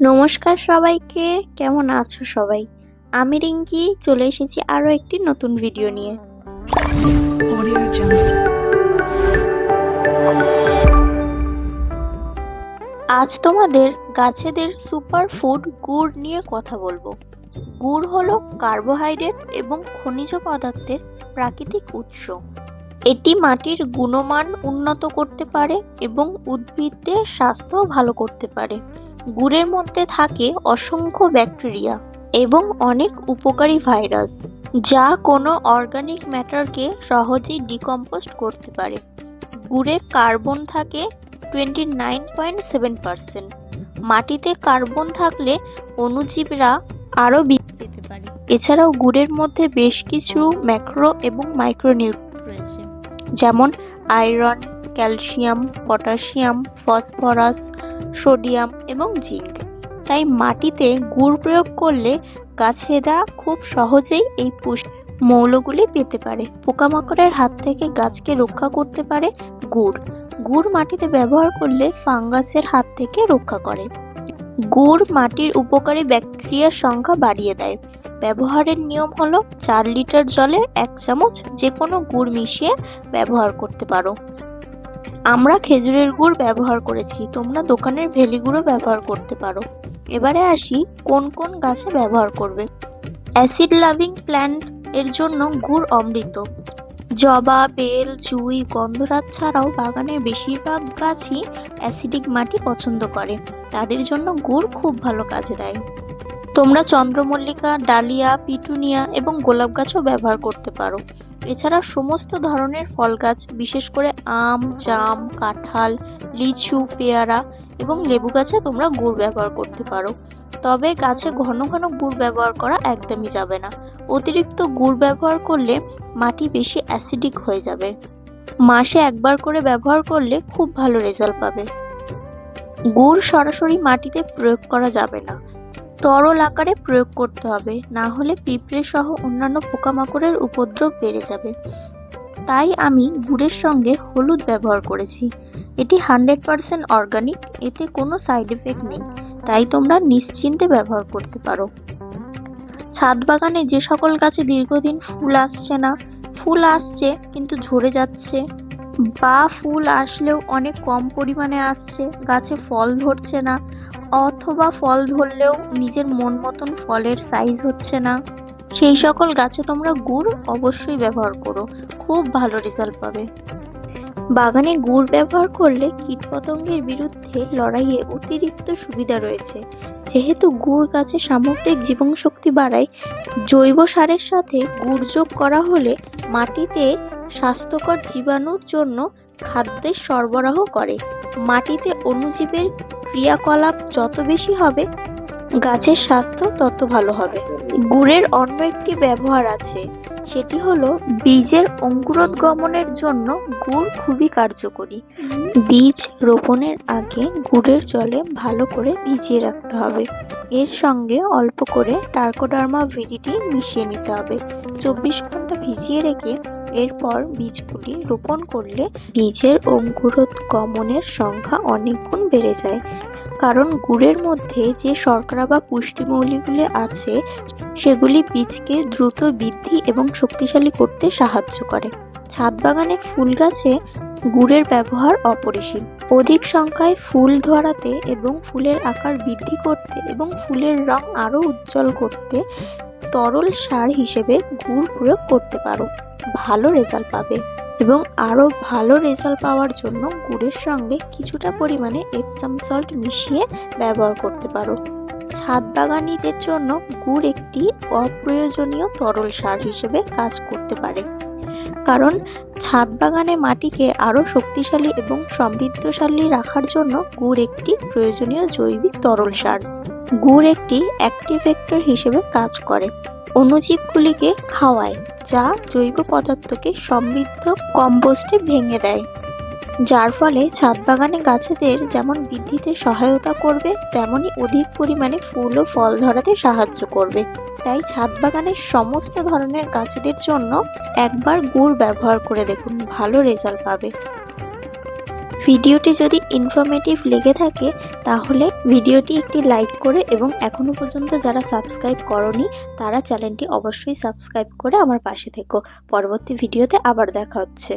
নমস্কার সবাইকে কেমন আছো সবাই? আমি রিঙ্কি চলে এসেছি আরও একটি নতুন ভিডিও নিয়ে। আজ তোমাদের গাছেদের সুপার ফুড গুড় নিয়ে কথা বলব। গুড় হলো কার্বোহাইড্রেট এবং খনিজ পদার্থের প্রাকৃতিক উৎস। এটি মাটির গুণমান উন্নত করতে পারে এবং উদ্ভিদদের স্বাস্থ্য ভালো করতে পারে। গুড়ের মধ্যে থাকে অসংখ্য ব্যাকটেরিয়া এবং অনেক উপকারী ভাইরাস, যা কোনো অর্গানিক ম্যাটারকে সহজেই ডিকম্পোস্ট করতে পারে। গুড়ে কার্বন থাকে twenty nine point seven percent. মাটিতে কার্বন থাকলে অণুজীবরা আরও বৃদ্ধি পেতে পারে। এছাড়াও গুড়ের মধ্যে বেশ কিছু ম্যাক্রো এবং মাইক্রোনিউট্রিয়েন্ট রয়েছে যেমন iron, calcium, potassium, phosphorus, sodium এবং জিঙ্ক। তাই মাটিতে গুড় প্রয়োগ করলে গাছেরা খুব সহজেই এই পুষ্টি মৌলগুলি পেতে পারে। পোকামাকড়ের হাত থেকে গাছকে রক্ষা করতে পারে গুড়। গুড় মাটিতে ব্যবহার করলে ফাঙ্গাসের হাত থেকে রক্ষা করে। গুড় মাটির উপকারী ব্যাকটেরিয়ার সংখ্যা বাড়িয়ে দেয়। ব্যবহারের নিয়ম হলো চার লিটার জলে এক চামচ যে কোনো গুড় মিশিয়ে ব্যবহার করতে পারো। আমরা খেজুরের গুড় ব্যবহার করেছি, তোমরা দোকানের ভেলি গুঁড়ো ব্যবহার করতে পারো। এবারে আসি কোন কোন গাছে ব্যবহার করবে। অ্যাসিড লাভিং প্ল্যান্ট এর জন্য গুড় অমৃত। জবা, বেল, জুই, গন্ধরাজ ছাড়াও বাগানের বেশিরভাগ গাছই অ্যাসিডিক মাটি পছন্দ করে। তাদের জন্য গুড় খুব ভালো কাজে দেয়। তোমরা চন্দ্রমল্লিকা, ডালিয়া, পিটুনিয়া এবং গোলাপ গাছও ব্যবহার করতে পারো। এছাড়া সমস্ত ধরনের ফল গাছ, বিশেষ করে আম, জাম, কাঁঠাল, লিচু, পেয়ারা এবং লেবু গাছে তোমরা গুড় ব্যবহার করতে পারো। তবে গাছে ঘন ঘন গুড় ব্যবহার করা একদমই যাবে না। অতিরিক্ত গুড় ব্যবহার করলে মাটি বেশি অ্যাসিডিক হয়ে যাবে। মাসে একবার করে ব্যবহার করলে খুব ভালো রেজাল্ট পাবে। গুড় সরাসরি মাটিতে প্রয়োগ করা যাবে না। তরল আকারে প্রয়োগ করতে হবে, না হলে পিঁপড়ে সহ অন্যান্য পোকামাকড়ের উপদ্রব বেড়ে যাবে। তাই আমি গুড়ের সঙ্গে হলুদ ব্যবহার করেছি। এটি হান্ড্রেড পারসেন্ট অর্গানিক, এতে কোনো সাইড এফেক্ট নেই। তাই তোমরা নিশ্চিন্তে ব্যবহার করতে পারো। ছাদ বাগানে যে সকল গাছে দীর্ঘদিন ফুল আসছে না, ফুল আসছে কিন্তু ঝরে যাচ্ছে। বা ফুল আসলেও অনেক কম পরিমাণে আসছে, গাছে ফল ধরছে না, অথবা ফল ধরলেও নিজের মন মতন ফলের সাইজ হচ্ছে না। সেই সকল গাছে তোমরা গুড় অবশ্যই ব্যবহার করো, খুব ভালো রেজাল্ট পাবে। বাগানে গুড় ব্যবহার করলে কীটপতঙ্গের বিরুদ্ধে লড়াইয়ে অতিরিক্ত সুবিধা রয়েছে। যেহেতু গুড় গাছে সামগ্রিক জীবনশক্তি বাড়ায়, জৈব সারের সাথে গুড় যোগ করা হলে মাটিতে স্বাস্থ্যকর জীবাণুর জন্য খাদ্যের সরবরাহ করে। মাটিতে অণুজীবের ক্রিয়াকলাপ যত বেশি হবে, গাছের স্বাস্থ্য তত ভালো হবে। গুড়ের অন্য একটি ব্যবহার আছে সেটি হলো বীজের অঙ্কুরোদ্গমনের জন্য গুড় খুবই কার্যকরী। বীজ রোপণের আগে গুড়ের জলে ভালো করে ভিজিয়ে রাখতে হবে। এর সঙ্গে অল্প করে টার্কোডার্মা ভিডিটি মিশিয়ে নিতে হবে। চব্বিশ ঘণ্টা ভিজিয়ে রেখে এরপর বীজগুলি রোপণ করলে বীজের অঙ্কুরোদ্গমনের সংখ্যা অনেক গুণ বেড়ে যায়। কারণ গুড়ের মধ্যে যে শর্করা বা পুষ্টিমৌলিগুলি আছে, সেগুলি বীজকে দ্রুত বৃদ্ধি এবং শক্তিশালী করতে সাহায্য করে। ছাদ বাগানে ফুল গাছে গুড়ের ব্যবহার অপরিসীম। অধিক সংখ্যায় ফুল ধরাতে এবং ফুলের আকার বৃদ্ধি করতে এবং ফুলের রং আরও উজ্জ্বল করতে তরল সার হিসেবে গুড় প্রয়োগ করতে পারো। ভালো রেজাল্ট পাবে। এবং আরও ভালো রেজাল্ট পাওয়ার জন্য গুড়ের সঙ্গে কিছুটা পরিমাণে এপসাম সল্ট মিশিয়ে ব্যবহার করতে পারো। ছাদ বাগানিদের জন্য গুড় একটি অপ্রয়োজনীয় তরল সার হিসেবে কাজ করতে পারে। কারণ ছাদ বাগানে মাটিকে আরও শক্তিশালী এবং সমৃদ্ধশালী রাখার জন্য গুড় একটি প্রয়োজনীয় জৈবিক তরল সার। গুড় একটি অ্যাক্টিভেক্টর হিসেবে কাজ করে। অণুজীবগুলিকে খাওয়ায়, যা জৈব পদার্থকে সমৃদ্ধ কম্পোস্টে ভেঙে দেয়। যার ফলে ছাদ বাগানে গাছেদের যেমন বৃদ্ধিতে সহায়তা করবে, তেমনি অধিক পরিমাণে ফুল ও ফল ধরাতে সাহায্য করবে। তাই ছাদ বাগানের সমস্ত ধরনের গাছেদের জন্য একবার গুড় ব্যবহার করে দেখুন, ভালো রেজাল্ট পাবে। ভিডিওটি যদি ইনফরমেটিভ লেগে থাকে, তাহলে ভিডিওটি একটি লাইক করে এবং এখনও পর্যন্ত যারা সাবস্ক্রাইব করনি, তারা চ্যানেলটি অবশ্যই সাবস্ক্রাইব করে আমার পাশে থেকো। পরবর্তী ভিডিওতে আবার দেখা হচ্ছে।